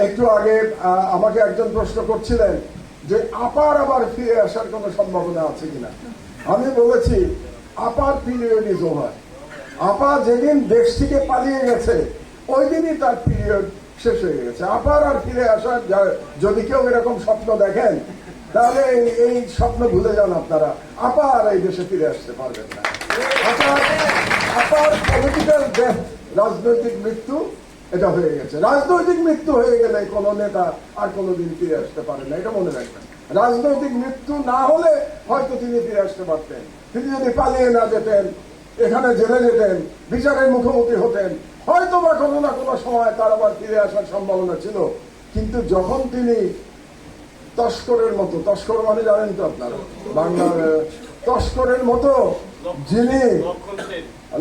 একটু আগে আমাকে একজন প্রশ্ন করছিলেন যে আপার আবার ফিরে আসার কোনো সম্ভাবনা আছে কিনা। আমি বলেছি, আপার পিরিয়ড ইজ ওভার আপা যেদিন দেশ থেকে পালিয়ে গেছে ওই দিনই তার পিরিয়ড শেষ হয়ে গেছে। আপার আর ফিরে আসার যদি কেউ এরকম স্বপ্ন দেখেন, তাহলে এই- স্বপ্ন ভুলে যান আপনারা। আপা আর এই দেশে ফিরে আসতে পারবেন না। আপার আপার পলিটিক্যাল ডেথ রাজনৈতিক মৃত্যু এটা হয়ে গেছে। রাজনৈতিক মৃত্যু হয়ে গেলে কোনো নেতা আর কোনোদিন ফিরে আসতে পারে না, এটা মনে রাখবেন। রাজনৈতিক মৃত্যু না হলে হয়তো তিনি ফিরে আসতে পারতেন। তিনি যদি পালিয়ে না যেতেন, এখানে জেলে যেতেন, বিচারের মুখোমুখি হতেন, হয়তো বা কোনো না কোনো সময় তার আবার ফিরে আসার সম্ভাবনা ছিল। কিন্তু যখন তিনি তস্করের মতো, তস্কর মানে জানেন তো আপনারা, বাংলার, তস্করের মতো যিনি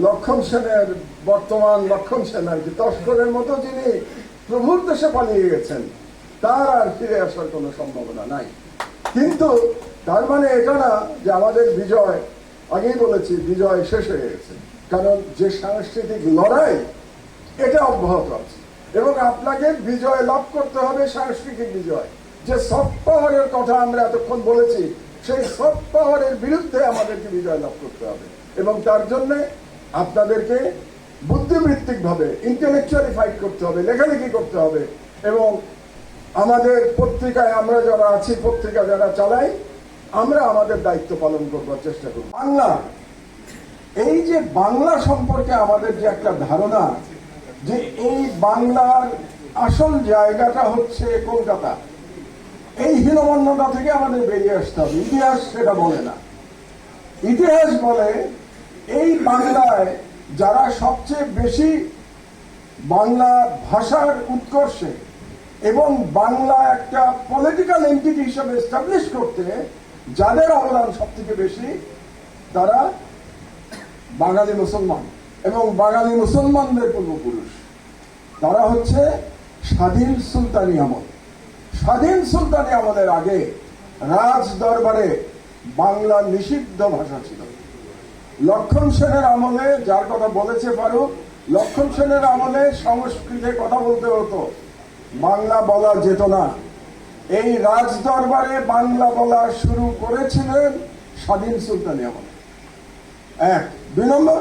লক্ষণ সেনের বর্তমান লক্ষণ সেন আর কি তস্করের মতো যিনি প্রভুর দেশে পালিয়ে গেছেন তার আর ফিরে আসার কোনো সম্ভাবনা নাই। কিন্তু তার মানে এটা না যে আমাদের বিজয় আগেই বলেছি বিজয় শেষ হয়ে গেছে। কারণ যে সাংস্কৃতিক লড়াই এটা অব্যাহত আছে। এবং আপনাকে বিজয় লাভ করতে হবে সাংস্কৃতিক বিজয়। যে সব পাওয়ারের কথা আমরা এতক্ষণ বলেছি সেই সব পাওয়ারের বিরুদ্ধে আমাদেরকে বিজয় লাভ করতে হবে। এবং তার জন্য আপনাদেরকে বুদ্ধিবৃত্তিক ভাবে ইন্টেলেকচুয়ালি ফাইট করতে হবে, লেখালেখি করতে হবে। এবং আমাদের পত্রিকায় আমরা যারা আছি, পত্রিকা যারা চালাই, আমরা আমাদের দায়িত্ব পালন করবার চেষ্টা করব। বাংলা, এই যে বাংলা সম্পর্কে আমাদের যে একটা ধারণা, যে এই বাংলার আসল জায়গাটা হচ্ছে কলকাতা। এই হীনমন্যতা থেকে আমাদের বেরিয়ে আসতে হবে। ইতিহাস সেটা বলে না। ইতিহাস বলে এই বাংলায় যারা সবচেয়ে বেশি বাংলা ভাষার উৎকর্ষে এবং বাংলা একটা পলিটিক্যাল এন্টিটি হিসেবে এস্টাবলিশ করতে যাদের অবদান সব থেকে বেশি, তারা বাঙালি মুসলমান এবং বাঙালি মুসলমানদের পূর্বপুরুষ। তারা হচ্ছে স্বাধীন সুলতানি আমল। স্বাধীন সুলতানি আমলের আগে রাজ দরবারে বাংলা নিষিদ্ধ ভাষা ছিল। লক্ষণ সেনের আমলে যার কথা বলেছে ফারুক, লক্ষণ সেনের আমলে সংস্কৃতে কথা বলতে হতো, বাংলা বলা যেত না। এই রাজ দরবারে বাংলা বলা শুরু করেছিলেন স্বাধীন সুলতানি আমলে। এক, দুই নম্বর,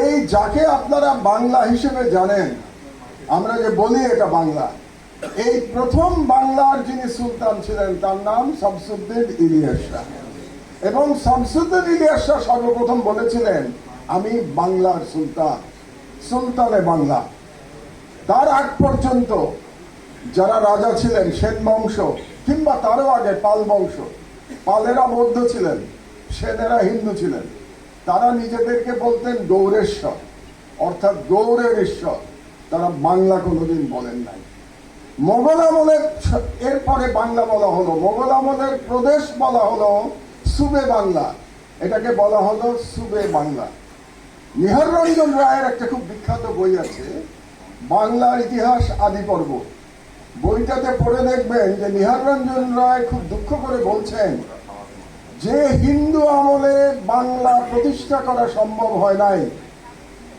এই যাকে আপনারা বাংলা হিসেবে জানেন, আমরা যে বলি এটা বাংলা এই প্রথম বাংলার যিনি সুলতান ছিলেন, তার নাম শামসুদ্দিন ইলিয়াস এবং শামসুদ্দিন ইলিয়াস সর্বপ্রথম বলেছিলেন, আমি বাংলার সুলতান, সুলতানে বাংলা। তার আগ পর্যন্ত যারা রাজা ছিলেন, সেন বংশ, কিংবা তারও আগে পাল বংশ, পালেরা বৌদ্ধ ছিলেন, সেনেরা হিন্দু ছিলেন, তারা নিজেদেরকে বলতেন গৌরেশ্বর, অর্থাৎ গৌরের ঈশ্বর। তারা বাংলা কোনোদিন বলেন নাই। মোগল আমলের এরপরে বাংলা বলা হলো, মোগল আমলের প্রদেশ বলা হলো সুবে বাংলা। এটাকে বলা হলো সুবে বাংলা। নিহার রঞ্জন রায়ের একটা খুব বিখ্যাত বই আছে, বাংলার ইতিহাস আদি পর্ব। বইটাতে পড়ে দেখবেন যে নিহার রঞ্জন রায় খুব দুঃখ করে বলছেন যে হিন্দু আমলে বাংলা প্রতিষ্ঠা করা সম্ভব হয় নাই।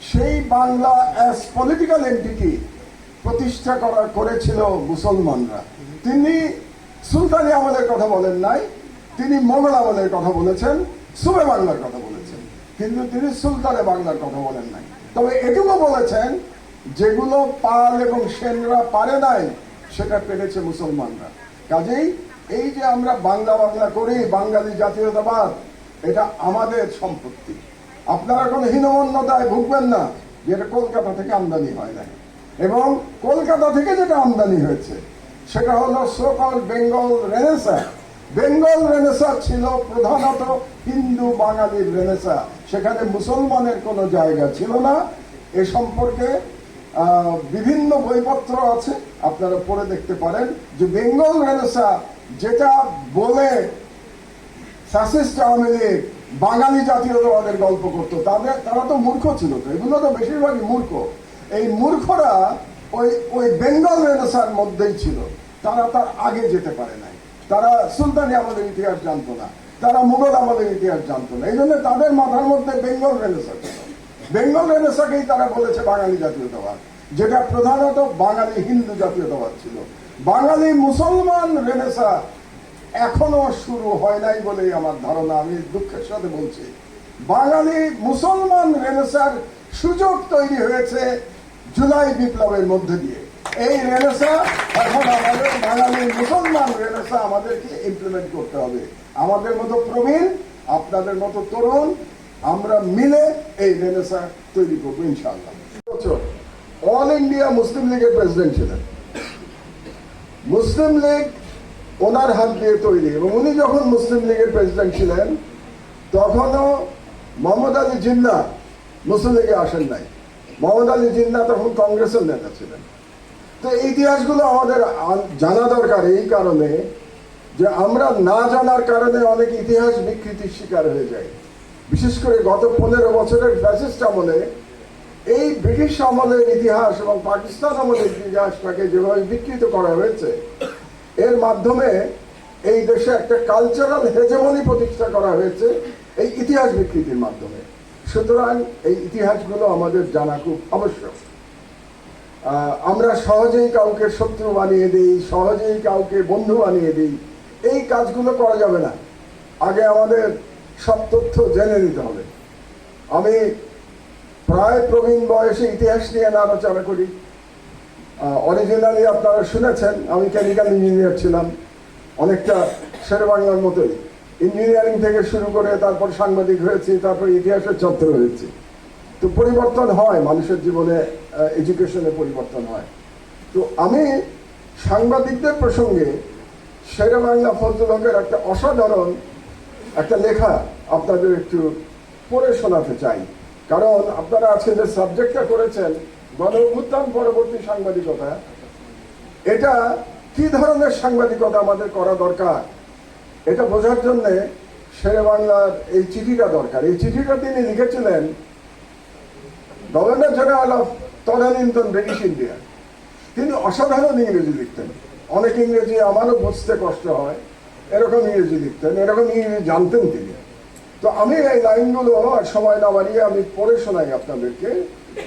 সেই বাংলা অ্যাজ পলিটিক্যাল এন্টিটি প্রতিষ্ঠা করা করেছিল মুসলমানরা। তিনি সুলতানি আমলের কথা বলেন নাই, তিনি মোগল আমলের কথা বলেছেন, সুবে বাংলার কথা বলেছেন, কিন্তু তিনি সুলতানে বাংলার কথা বলেন নাই। তবে এটুকু বলেছেন, যেগুলো পাল এবং সেনরা পারে নাই, সেটা পেরেছে মুসলমানরা। কাজেই এই যে আমরা বাংলা বাংলা করি, বাঙালি জাতীয়তাবাদ, এটা আমাদের সম্পত্তি। আপনারা কোনো হীনমন্যতায় ভুগবেন না, যেটা কলকাতা থেকে আমদানি হয় না এবং কলকাতা থেকে যেটা আমদানি হয়েছে, সেটা হলো so called Bengal renaissance Bengal renaissance ছিল প্রধানত হিন্দু বাঙালির রেনেসা সেখানে মুসলমানের কোনো জায়গা ছিল না। এ সম্পর্কে বিভিন্ন বইপত্র আছে। আপনারা পড়ে দেখতে পারেন যে বেঙ্গল রেনেসা যেটা বলে ফ্যাসিস্ট আওয়ামী লীগ বাঙালি জাতীয়তাবাদের গল্প করতো, তাদের, তারা তো মূর্খ ছিল তো। এগুলো তো বেশিরভাগই মূর্খ। এই মূর্খরা ওই ওই বেঙ্গল রেনেসার মধ্যেই ছিল। তারা তার আগে যেতে পারে নাই। তারা সুলতানি আমাদের ইতিহাস জানতো না। তারা মুঘল আমাদের ইতিহাস জানতো না। এই জন্য তাদের মাথার মধ্যে বেঙ্গল রেনেসা ছিল। বেঙ্গল রেনেসাকেই তারা বলেছে বাঙালি জাতীয়তাবাদ, যেটা প্রধানত বাঙালি হিন্দু জাতীয়তাবাদ ছিল। বাঙালি মুসলমান রেনেসা এখনও শুরু হয় নাই বলেই আমার ধারণা। আমি দুঃখের সাথে বলছি। বাঙালি মুসলমান রেনেসার সুযোগ তৈরি হয়েছে জুলাই বিপ্লবের মধ্যে দিয়ে। এই রেনেসা, এখন আমাদের বাঙালি মুসলমান রেনেসা আমাদেরকে ইমপ্লিমেন্ট করতে হবে। আমাদের মতো প্রবীণ, আপনাদের মতো তরুণ, আমরা মিলে এই রেনেসা তৈরি করব ইনশাআল্লাহ। অল ইন্ডিয়া মুসলিম লীগের প্রেসিডেন্ট ছিলেন। মুসলিম লীগ ওনার হাত দিয়ে তৈরি এবং উনি যখন মুসলিম লীগের প্রেসিডেন্ট ছিলেন, তখনও মোহাম্মদ আলী জিন্না মুসলিম লীগে আসেন নাই। মোহাম্মদ আলী জিন্না তখন কংগ্রেসের নেতা ছিলেন। তো ইতিহাসগুলো আমাদের জানা দরকার এই কারণে যে আমরা না জানার কারণে অনেক ইতিহাস বিকৃতির শিকার হয়ে যায় বিশেষ করে গত পনেরো বছরের ফ্যাসিস্ট আমলে এই ব্রিটিশ আমলের ইতিহাস এবং পাকিস্তান আমলের ইতিহাসটাকে যেভাবে বিকৃত করা হয়েছে, এর মাধ্যমে এই দেশে একটা কালচারাল হেজেমনি প্রতিষ্ঠা করা হয়েছে এই ইতিহাস বিকৃতির মাধ্যমে। সুতরাং এই ইতিহাসগুলো আমাদের জানা খুব আবশ্যক। আমরা সহজেই কাউকে শত্রু বানিয়ে দিই, সহজেই কাউকে বন্ধু বানিয়ে দিই, এই কাজগুলো করা যাবে না। আগে আমাদের সব তথ্য জেনে নিতে হবে। আমি প্রায় প্রবীণ বয়সে ইতিহাস নিয়ে না আলোচনা করি অরিজিনালি আপনারা শুনেছেন, আমি কেমিক্যাল ইঞ্জিনিয়ার ছিলাম। অনেকটা শেরে বাংলার মতোই। ইঞ্জিনিয়ারিং থেকে শুরু করে তারপর সাংবাদিক হয়েছি, তারপর ইতিহাসের ছাত্র হয়েছি। তো পরিবর্তন হয়, মানুষের জীবনে এডুকেশনে পরিবর্তন হয়। তো আমি সাংবাদিকদের প্রসঙ্গে শেরে বাংলা ফজলুল হকের একটা অসাধারণ একটা লেখা আপনাদের একটু পড়ে শোনাতে চাই। কারণ আপনারা আজকে যে সাবজেক্টটা করেছেন, গণ অভ্যুত্থান পরবর্তী সাংবাদিকতা, এটা কি ধরনের সাংবাদিকতা আমাদের করা দরকার? এটা বোঝার জন্যে শেরে বাংলার এই চিঠিটা দরকার। এই চিঠিটা তিনি লিখেছিলেন গভর্নর জেনারেল অফ তদানীন্তন ব্রিটিশ ইন্ডিয়া তিনি অসাধারণ ইংরেজি লিখতেন। অনেক ইংরেজি আমারও বুঝতে কষ্ট হয়। এরকম ইংরেজি লিখতেন এরকম ইংরেজি জানতেন তিনি। তো আমি এই লাইনগুলো আর সময় না বাড়িয়ে আমি পড়ে শোনাই আপনাদেরকে।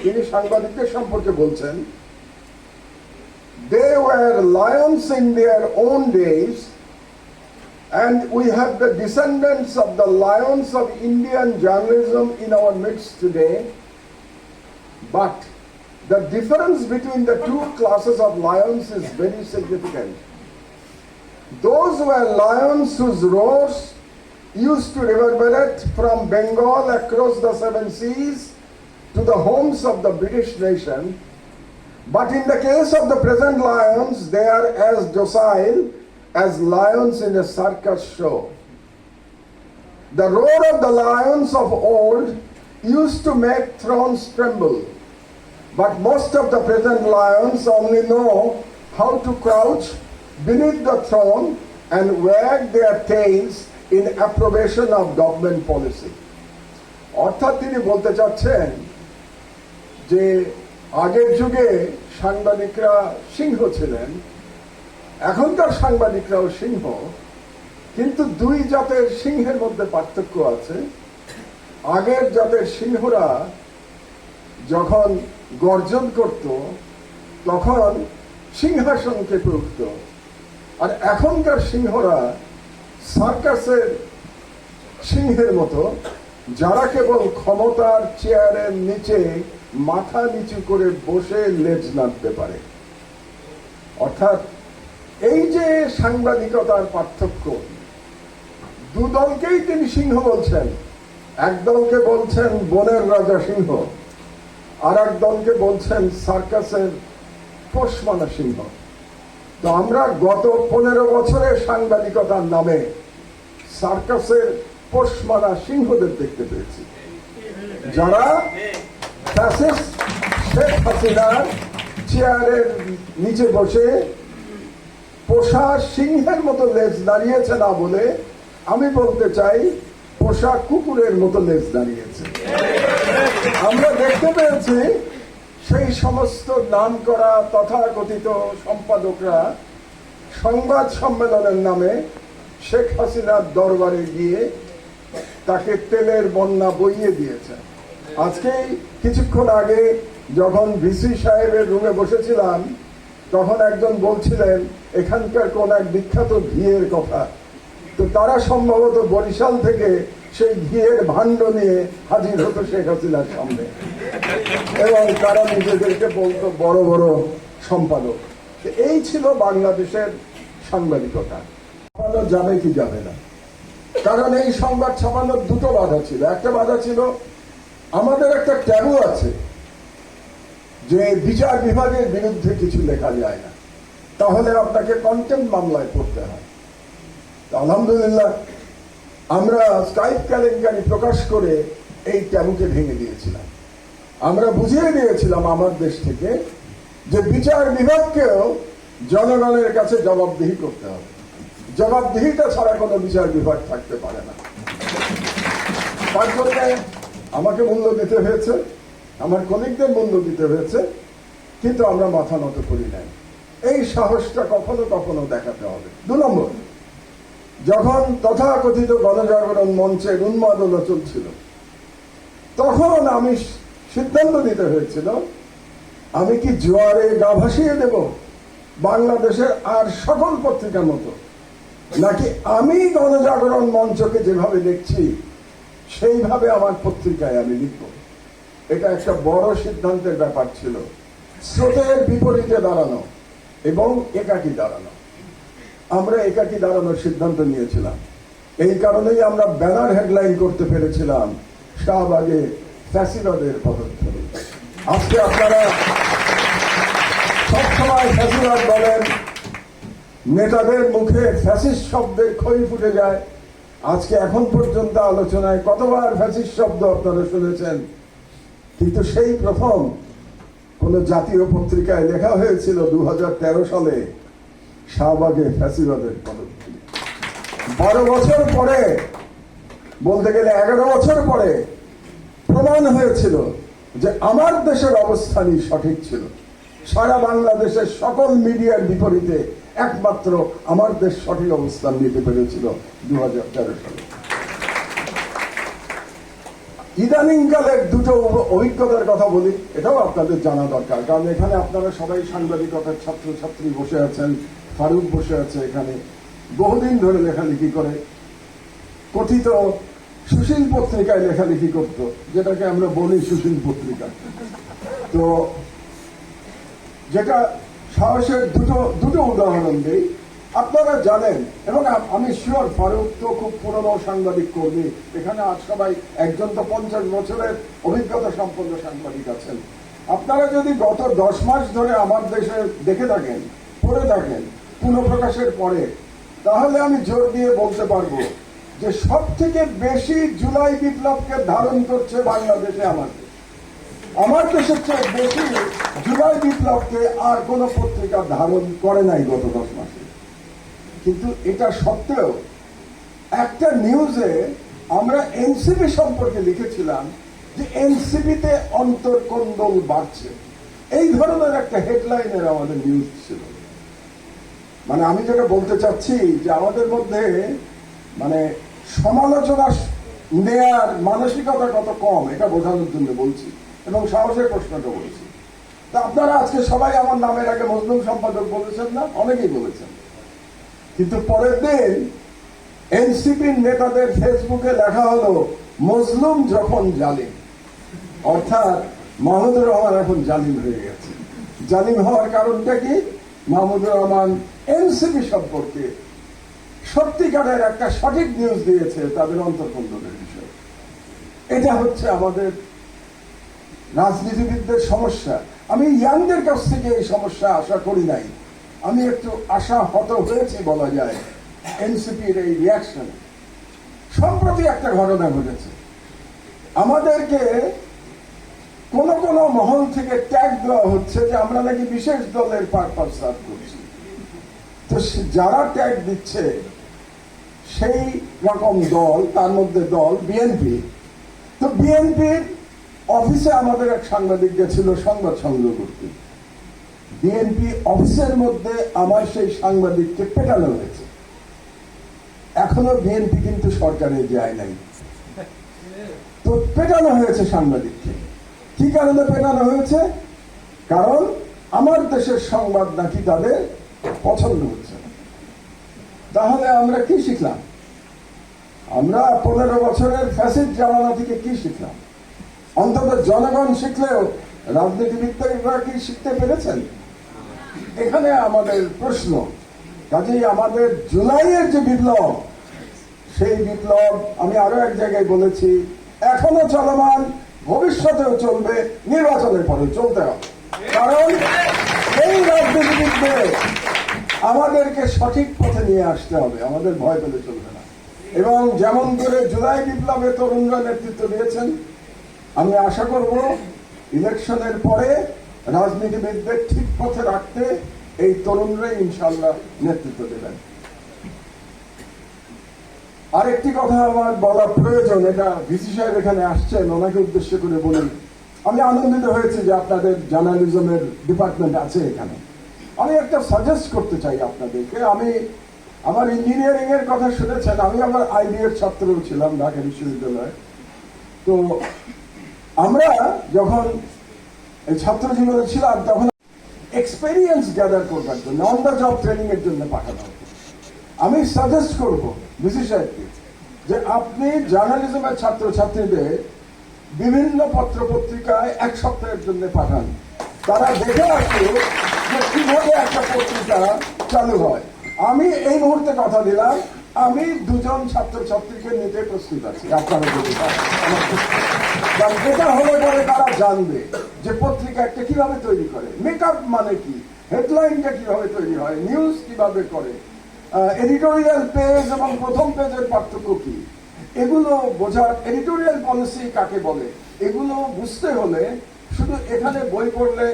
তিনি সাংবাদিকদের সম্পর্কে বলছেন They were lions in their own days, and we have the descendants of the lions of Indian journalism in our midst today. But the difference between the two classes of lions is very significant. Those were lions whose roars used to reverberate from Bengal across the seven seas to the homes of the British nation. But in the case of the present lions, they are as docile as lions in a circus show. The roar of the lions of old used to make thrones tremble. But most of the present lions only know how to crouch beneath the throne and wag their tails in approbation of government policy. অর্থাৎ তিনি বলতে চাচ্ছেন যে আগের যুগে সাংবাদিকরা সিংহ ছিলেন এখনকার সাংবাদিকরাও সিংহ, কিন্তু দুই জাতের সিংহের মধ্যে পার্থক্য আছে। আগের জাতের সিংহরা যখন গর্জন করত, তখন সিংহাসন কেঁপে উঠত আর এখনকার সিংহরা সার্কাসের সিংহের মতো, যারা কেবল ক্ষমতার চেয়ারের নিচে মাথা নিচু করে বসে লেজ নাড়তে পারে। অর্থাৎ এই যে সাংবাদিকতার পার্থক্য, দু দলকেই তিনি সিংহ বলছেন। এক দলকে বলছেন বনের রাজা সিংহ, আর এক দলকে বলছেন সার্কাসের পোষমানা সিংহ। তো আমরা গত পনেরো বছরের সাংবাদিকতার নামে সার্কাসের পোষমানা সিংহদের দেখতে পেয়েছি। যারা শেখ হাসিনার চেয়ারের নিচে বসে পোষা সিংহের মতো লেজ দাঁড়িয়েছে না বলে আমি বলতে চাই, পোষা কুকুরের মতো লেজ দাঁড়িয়েছে। আমরা দেখতে পেয়েছি, সেই সমস্ত নাম করা তথাকথিত সম্পাদকরা সংবাদ সম্মেলনের নামে শেখ হাসিনার দরবারে গিয়ে তাকে তেলের বন্যা বইয়ে দিয়েছে। আজকে কিছুক্ষণ আগে যখন ভিসি সাহেবের রুমে বসেছিলাম তখন একজন বলছিলেন, এখানকার কোন এক বিখ্যাত ঘিয়ের কথা। তো তারা সম্ভবত বরিশাল থেকে সেই ঘিয়ের ভাণ্ড নিয়ে হাজির হতো শেখ হাসিনার সামনে। এবং তারা নিজেদেরকে বলতো, বড় বড় সম্পাদক। এই ছিল বাংলাদেশের সাংবাদিকতা। ছাপানো যাবে কি যাবে না। কারণ এই সংবাদ ছাপানোর দুটো বাধা ছিল। একটা বাধা ছিল, আমাদের একটা ট্যাবু আছে। যে বিচার বিভাগের বিরুদ্ধে কিছু লেখা যায় না, তাহলে আপনাকে কন্টেন্ট মামলায় পড়তে হয়। আলহামদুলিল্লাহ, আমরা স্কাইপ কেলেঙ্কারি প্রকাশ করে এই ট্যাবুকে ভেঙে দিয়েছিলাম। আমরা বুঝিয়ে দিয়েছিলাম আমার দেশ থেকে যে বিচার বিভাগকেও জনগণের কাছে জবাবদিহি করতে হবে। জবাবদিহিতা ছাড়া কোনো বিচার বিভাগ থাকতে পারে না। তার আমাকে মূল্য দিতে হয়েছে। আমার কলিগদের মূল্য দিতে হয়েছে, কিন্তু আমরা মাথা নত করি নাই। এই সাহসটা কখনো কখনো দেখাতে হবে। দু নম্বর, যখন তথাকথিত গণজাগরণ মঞ্চের উন্মাদনা চলছিল তখন আমি সিদ্ধান্ত নিতে হয়েছিল, আমি কি জোয়ারে গা ভাসিয়ে দেব বাংলাদেশের আর সকল পত্রিকার মতো? নাকি আমি গণজাগরণ মঞ্চকে যেভাবে দেখছি, সেইভাবে আমার পত্রিকায় আমি লিখব? এটা একটা বড় সিদ্ধান্তের ব্যাপার ছিল। স্রোতের বিপরীতে দাঁড়ানো এবং একাকি দাঁড়ানো। আমরা একাকি দাঁড়ানোর সিদ্ধান্ত নিয়েছিলাম। এই কারণেই আমরা ব্যানার হেডলাইন করতে পেরেছিলাম শাহবাগে ফ্যাসিবাদের পদক্ষেপে। আজকে আপনারা সবসময় ফ্যাসিবাদ বলেন, নেতাদের মুখে ফ্যাসিস্ট শব্দের খই ফুটে যায়। আজকে এখন পর্যন্ত আলোচনায় কতবার ফ্যাসিস্ট শব্দ আপনারা শুনেছেন? কিন্তু সেই প্রথম কোন জাতীয় পত্রিকায় লেখা হয়েছিল দু হাজার তেরো সালে শাহবাগে ফ্যাসিবাদের পদক্ষেপ বারো বছর পরে, বলতে গেলে এগারো বছর পরে প্রমাণ হয়েছিল যে আমার দেশের অবস্থানই সঠিক ছিল। সারা বাংলাদেশের সকল মিডিয়ার বিপরীতে একমাত্র আমার দেশ সঠিক অবস্থান নিতে পেরেছিল দু হাজার তেরো সালে। ইদানিংকালের দুটো অভিজ্ঞতার কথা বলি, এটাও আপনাদের জানা দরকার। কারণ এখানে আপনারা সবাই সাংবাদিকতার ছাত্রছাত্রী বসে আছেন, ফারুক বসে আছে এখানে, বহুদিন ধরে লেখালেখি করে। কথিত সুশীল পত্রিকায় লেখালেখি করত, যেটাকে আমরা বলি সুশীল পত্রিকা। তো যেটা সাহসের দুটো দুটো উদাহরণ দিই। আপনারা জানেন, এবং আমি শিওর ফারুক তো খুব পুরনো সাংবাদিক কর্মী। এখানে আজ সবাই একজন তো পঞ্চাশ বছরের অভিজ্ঞতা সম্পন্ন সাংবাদিক আছেন। আপনারা যদি গত দশ মাস ধরে আমার দেশে দেখে থাকেন, পড়ে থাকেন, পুনঃপ্রকাশের পরে, তাহলে আমি জোর দিয়ে বলতে পারব যে সব থেকে বেশি জুলাই বিপ্লবকে ধারণ করছে বাংলাদেশে আমার দেশ। আমার দেশের চেয়ে বেশি জুলাই বিপ্লবকে আর কোন পত্রিকা ধারণ করে নাই গত দশ কিন্তু এটা সত্ত্বেও একটা নিউজে আমরা এনসিপি সম্পর্কে লিখেছিলাম যে এনসিপিতে অন্তর্কন্দল বাড়ছে। এই ধরনের একটা হেডলাইনের আমাদের নিউজ ছিল। মানে আমি যেটা বলতে চাচ্ছি যে আমাদের মধ্যে মানে সমালোচনা নেয়ার মানসিকতা কত কম, এটা বোঝানোর জন্য বলছি এবং সাহসের প্রশ্নটা বলছি তা আপনারা আজকে সবাই আমার নামের আগে মজলুম সম্পাদক বলেছেন না? অনেকেই বলেছেন। কিন্তু পরের দিন এনসিপির নেতাদের ফেসবুকে লেখা হলো মজলুম যখন জালিম। অর্থাৎ মাহমুদুর রহমান এখন জালিম হয়ে গেছে। জালিম হওয়ার কারণটা কি? মাহমুদুর রহমান এনসিপি সম্পর্কে সত্যিকারের একটা সঠিক নিউজ দিয়েছে তাদের অন্তর্কন্দনের বিষয়ে। এটা হচ্ছে আমাদের রাজনীতিবিদদের সমস্যা। আমি ইয়াংদের কাছ থেকে এই সমস্যা আশা করি নাই। আমি একটু আশা হত হয়েছি বলা যায়, এনসিপির এই রিয়াকশন সম্প্রতি একটা ঘটনা ঘটেছে। আমাদেরকে কোন কোন মহল থেকে ট্যাগ দেওয়া হচ্ছে যে আমরা নাকি বিশেষ দলের পারপাস সার্ভ করছি। তো যারা ট্যাগ দিচ্ছে, সেই রকম দল, তার মধ্যে দল বিএনপি তো বিএনপির অফিসে আমাদের এক সাংবাদিক গেছিল সংবাদ সংগ্রহ করতে। বিএনপি অফিসের মধ্যে আমার সেই সাংবাদিককে পেটানো হয়েছে। এখনও বিএনপি কিন্তু সরকারে যায় নাই। তো পেটানো হয়েছে সাংবাদিককে। কি কারণে পেটানো হয়েছে? কারণ আমার দেশের সংবাদ নাকি তাদের পছন্দ হচ্ছে তাহলে আমরা কি শিখলাম? আমরা পনেরো বছরের ফ্যাসিড জামানা থেকে কি শিখলাম? অন্তত জনগণ শিখলেও রাজনীতিবিদরা কি শিখতে পেরেছেন? এখানে আমাদের প্রশ্ন, কাজেই আমাদের জুলাইয়ের যে বিপ্লব, সেই বিপ্লব আমি আরও এক জায়গায় বলেছি, এখনও চলমান, ভবিষ্যতেও চলবে, নির্বাচনের পরে চলতে হবে। কারণ এই রাজনীতিবিদদের আমাদেরকে সঠিক পথে নিয়ে আসতে হবে, আমাদের ভয় পেলে চলবে না। এবং যেমন করে জুলাই বিপ্লবে তরুণরা নেতৃত্ব দিয়েছেন, আমি আশা করব, ইলেকশনের পরে রাজনীতিবিদদের ঠিক পথে রাখতে এই তরুণরাই ইনশাল্লাহ নেতৃত্ব দেবেন আরেকটি কথা আমার বলা প্রয়োজন, এটা ভিসি সাহেব এখানে আসছেন, ওনাকে উদ্দেশ্য করে বলি আমি আনন্দিত হয়েছি যে আপনাদের জার্নালিজমের ডিপার্টমেন্ট আছে এখানে। আমি একটা সাজেস্ট করতে চাই আপনাদেরকে, আমি আমার ইঞ্জিনিয়ারিং এর কথা শুনেছেন, আমি আমার আইডিএর ছাত্রও ছিলাম ঢাকা বিশ্ববিদ্যালয়ে। তো আমরা যখন এই ছাত্র জীবনে ছিলাম তখন এক্সপেরিয়েন্স গ্যাদার করবার জন্য অন দ্য জব ট্রেনিং এর জন্য পাঠানো আমি সাজেস্ট করব বিসি সাহেবকে যে আপনি জার্নালিজমের ছাত্রছাত্রীদের বিভিন্ন পত্র পত্রিকায় এক সপ্তাহের জন্য পাঠান। তারা দেখে আসবে যে কীভাবে একটা পত্রিকা চালু হয়। আমি এই মুহূর্তে কথা দিলাম, আমি দুজন ছাত্রছাত্রীকে নিতে প্রস্তুত আছি। আপনারা যদি এটা হলে পরে তারা জানবে যে পত্রিকা একটা কীভাবে তৈরি করে। মেকআপ মানে কি? হেডলাইনটা কীভাবে তৈরি হয়? নিউজ কীভাবে করে? এডিটোরিয়াল পেজ এবং প্রথম পেজের পার্থক্য কি? এগুলো বোঝার এডিটোরিয়াল পলিসি কাকে বলে? এগুলো বুঝতে হলে শুধু এখানে বই পড়লে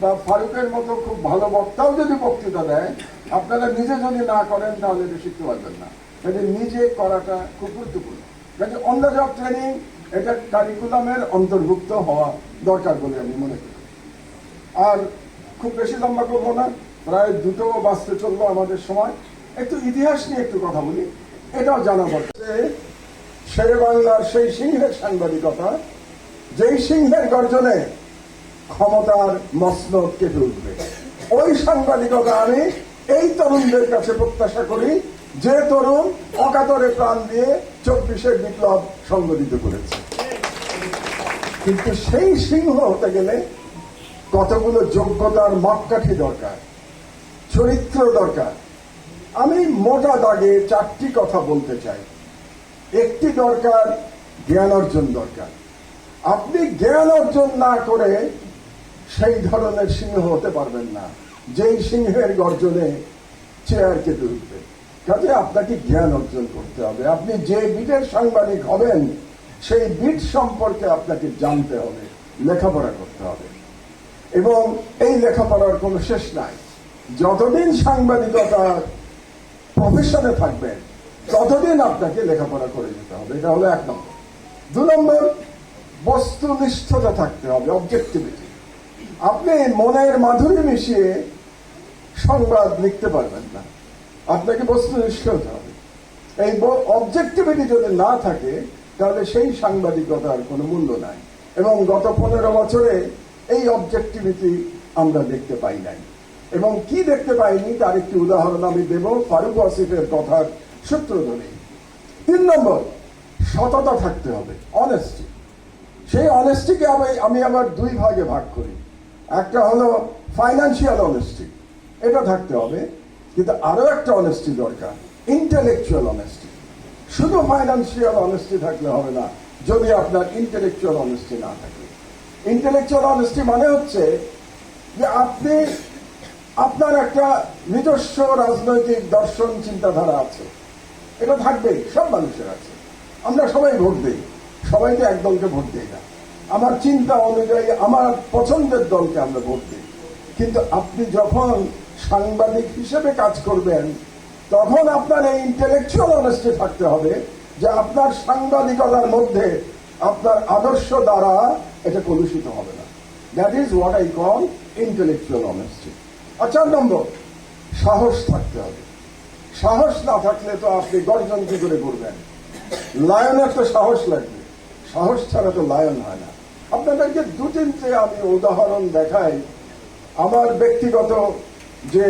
বা ফারুকের মতো খুব ভালো বক্তাও যদি বক্তৃতা দেয়, আপনারা নিজে যদি না করেন, তাহলে এটা শিখতে পারবেন না। কাজে নিজে করাটা খুব গুরুত্বপূর্ণ। কাজে অন দ্য জব ট্রেনিং এটা কারিকুলামের অন্তর্ভুক্ত হওয়া দরকার বলে আমি মনে করি। আর খুব বেশি লম্বা করব না, প্রায় দুটো বাঁচতে চলল আমাদের সময়। একটু ইতিহাস নিয়ে একটু কথা বলি, এটাও জানা দরকার। যে শেরে বাংলার সেই সিংহের সাংবাদিকতা, যেই সিংহের গর্জনে ক্ষমতার মসনদ কেঁপে উঠবে। ওই সাংবাদিকতা আমি এই তরুণদের কাছে প্রত্যাশা করি, যে তরুণ অকাতরে প্রাণ দিয়ে চব্বিশের বিপ্লব সংগঠিত করেছে। কিন্তু সেই সিংহ হতে গেলে কতগুলো যোগ্যতার মাপকাঠি দরকার, চরিত্র দরকার। আমি মোটা দাগে চারটি কথা বলতে চাই। একটি দরকার, জ্ঞান অর্জন দরকার। আপনি জ্ঞান অর্জন না করে সেই ধরনের সিংহ হতে পারবেন না। যেই সিংহের গর্জনে চেয়ারকে উঠবে। কাজে আপনাকে জ্ঞান অর্জন করতে হবে। আপনি যে বিটের সাংবাদিক হবেন, সেই বিট সম্পর্কে আপনাকে জানতে হবে, লেখাপড়া করতে হবে। এবং এই লেখাপড়ার কোনো শেষ নাই। যতদিন সাংবাদিকতার প্রফেশনে থাকবেন ততদিন আপনাকে লেখাপড়া করে যেতে হবে। এটা হলো এক নম্বর। দু নম্বর, বস্তুনিষ্ঠতা থাকতে হবে অবজেক্টিভিটি আপনি মনের মাধুরী মিশিয়ে সংবাদ লিখতে পারবেন না। আপনাকে বস্তুনিষ্ঠ হতে হবে। এই অবজেক্টিভিটি যদি না থাকে, তাহলে সেই সাংবাদিকতার কোনো মূল্য নাই। এবং গত পনেরো বছরে এই অবজেক্টিভিটি আমরা দেখতে পাই নাই। এবং কি দেখতে পাইনি, তার একটি উদাহরণ আমি দেব, ফারুক আসিফের কথার সূত্র ধরে। তিন নম্বর, সততা থাকতে হবে অনেস্টি সেই অনেস্টিকে আমি আমি আবার দুই ভাগে ভাগ করি। একটা হলো ফাইন্যান্সিয়াল অনেস্টি এটা থাকতে হবে কিন্তু আরও একটা অনেস্টি দরকার ইন্টেলেকচুয়াল অনেস্টি শুধু ফাইন্যান্সিয়াল অনেস্টি থাকলে হবে না, যদি আপনার ইন্টেলেকচুয়াল অনেস্টি না থাকে। ইন্টেলেকচুয়াল অনেস্টি মানে হচ্ছে যে আপনি, আপনার একটা নিজস্ব রাজনৈতিক দর্শন চিন্তাধারা আছে। এটা থাকবেই, সব মানুষের আছে। আমরা সবাই ভোট দিই সবাইকে এক দলকে ভোট দিই না। আমার চিন্তা অনুযায়ী, আমার পছন্দের দলকে আমরা ভোট দিই। কিন্তু আপনি যখন সাংবাদিক হিসেবে কাজ করবেন, তখন আপনার এই ইন্টেলেকচুয়াল অনেস্টি থাকতে হবে যে আপনার সাংবাদিকতার মধ্যে আপনার আদর্শ দ্বারা এটা কলুষিত হবে না। That is what I call intellectual honesty আর চার নম্বর, সাহস থাকতে হবে। সাহস না থাকলে তো আপনি গর্জন কি করে করবেন? লায়নের তো সাহস লাগবে। সাহস ছাড়া তো লায়ন হয় না। আপনাদেরকে দু তিনটে আমি উদাহরণ দেখাই। আমার ব্যক্তিগত যে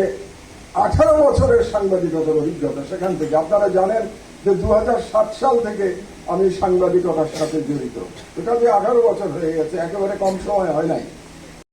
আঠারো বছরের সাংবাদিকতার অভিজ্ঞতা, সেখান থেকে আপনারা জানেন যে দু হাজার সাত সাল থেকে আমি সাংবাদিকতার সাথে জড়িত। এটা যে আঠারো বছর হয়ে গেছে, একেবারে কম সময় হয় নাই।